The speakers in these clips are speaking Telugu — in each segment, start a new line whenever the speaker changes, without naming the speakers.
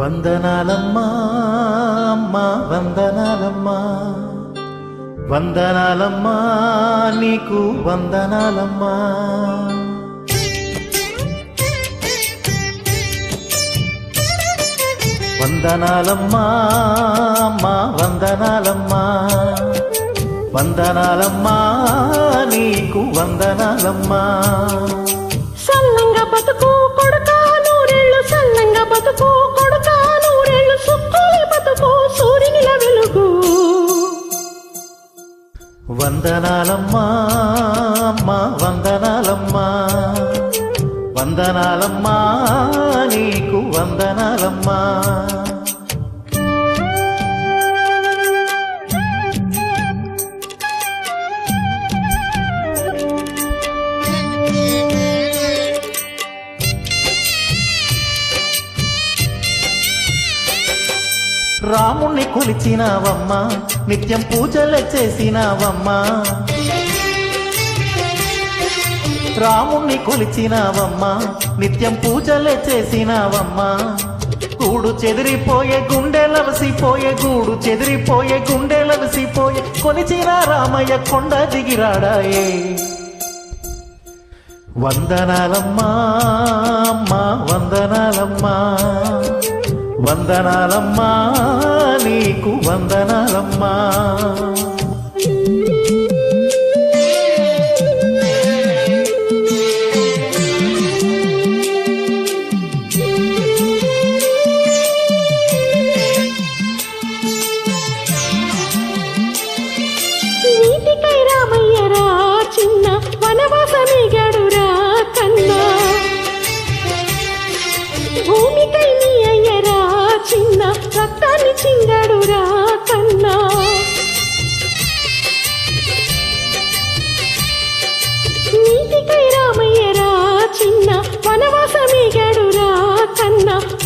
వందనాలమ్మా అమ్మా వందనాలమ్మా. వందనాలమ్మా నీకు వందనాలమ్మా. వందనాలమ్మా అమ్మా వందనాలమ్మా. వందనాలమ్మా నీకు వందనాలమ్మా.
సల్లంగా బతుకు కొడుకా నూరేళ్ళు సల్లంగా బతుకు కొడుకు.
వందనాలమ్మా అమ్మా వందనాలమ్మా వందనాలమ్మా నీకు వందనాలమ్మా రాముణ్ణి కొలిచినావమ్మా నిత్యం పూజలు చేసినావమ్మా. రాముణ్ణి కొలిచినావమ్మా నిత్యం పూజలు చేసినావమ్మా. గూడు చెదిరిపోయే గుండెలవసిపోయే గూడు చెదిరిపోయే గుండెలవసిపోయే కొలిచిన రామయ్య కొండ దిగిరాడాయే. వందనాలమ్మా అమ్మా వందనాలమ్మా. వందనాలమ్మా నీకు వందనాలమ్మా.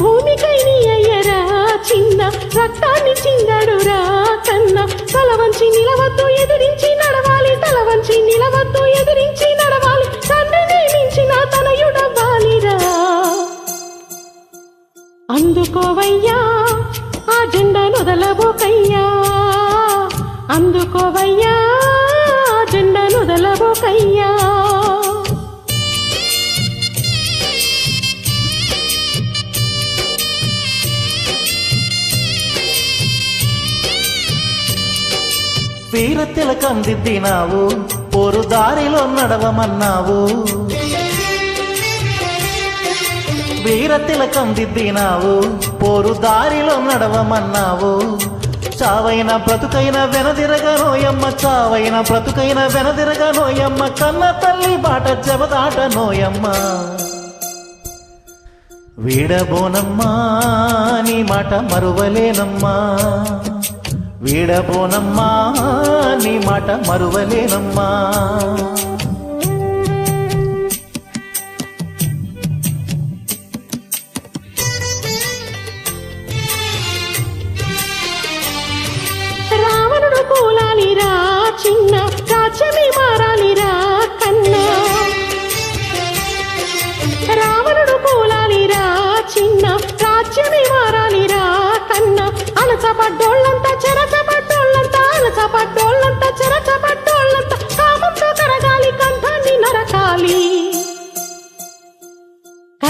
భూమికైని అయ్యరా చిన్న రక్తాన్ని చిందడురా కన్న. తల వంచి నిలవద్దు ఎదిరించి నడవాలి. తల వంచి నిలవద్దు ఎదిరించి నడవాలి. తండ్రిని మించిన తనయుడవ్వాలిరా. అందుకోవయ్యా ఆ జెండా నొదలబోకయ్యా. అందుకోవయ్యా ఆ జెండా నొదలబోకయ్యా
వీరతిల కందిద్దినావు పోరు దారిలో నడవమన్నావు. వీరతిల కందిద్దినావు పోరు దారిలో నడవమన్నావు. చావైన బ్రతుకైన వెనదిరగనోయమ్మ చావైన బ్రతుకైన వెనదిరగనోయమ్మ కన్న తల్లి బాట జబదాట నోయమ్మ. వీడబోనమ్మా నీ మాట మరువలేనమ్మా. వీడబోనమ్మా నీ మాట మరువలేనమ్మా.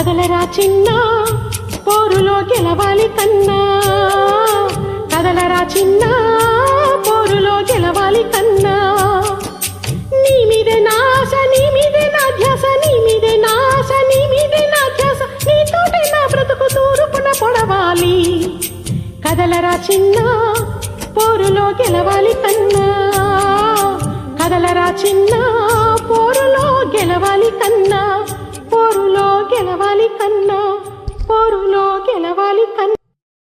కదలరా చిన్న? పోరులో గెలవాలి కన్నా. కదలరా చిన్న? పోరులో గెలవాలి కన్నా. నీ మీదే నాశ నీ మీదే నా ధ్యాస నీ మీదే నాశ నీ మీదే నా ధ్యాస. నీతోటే నా బ్రతుకు తూరుపున పొడవాలి. కదలరా చిన్న? పోరులో గెలవాలి కన్నా. కదలరా చిన్న? పోరులో గెలవాలి కన్నా. పోరులో గెలవాలి కన్నా పోరులో గెలవాలి కన్నా.